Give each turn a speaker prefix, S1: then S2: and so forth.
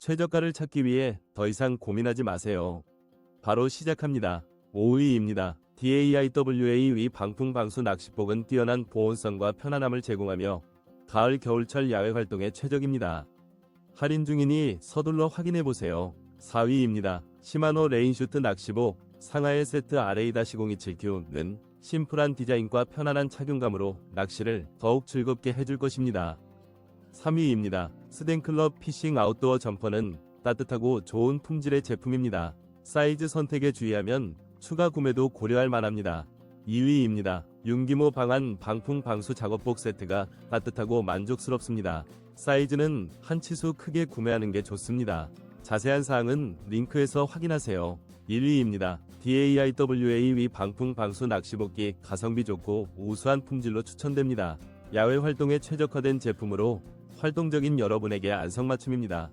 S1: 최저가를 찾기 위해 더 이상 고민하지 마세요. 바로 시작합니다. 5위입니다. DAIWA 위 방풍 방수 낚시복은 뛰어난 보온성과 편안함을 제공하며 가을 겨울철 야외 활동에 최적입니다. 할인 중이니 서둘러 확인해 보세요. 4위입니다. 시마노 레인슈트 낚시복 상하의 세트 RA-027Q는 심플한 디자인과 편안한 착용감으로 낚시를 더욱 즐겁게 해줄 것입니다. 3위입니다. 스댄클럽 피싱 아웃도어 점퍼는 따뜻하고 좋은 품질의 제품입니다. 사이즈 선택에 주의하면 추가 구매도 고려할 만합니다. 2위입니다. 윤기모 방안 방풍 방수 작업복 세트가 따뜻하고 만족스럽습니다. 사이즈는 한 치수 크게 구매하는 게 좋습니다. 자세한 사항은 링크에서 확인하세요. 1위입니다. DAIWA 위 방풍 방수 낚시복기 가성비 좋고 우수한 품질로 추천됩니다. 야외 활동에 최적화된 제품으로 활동적인 여러분에게 안성맞춤입니다.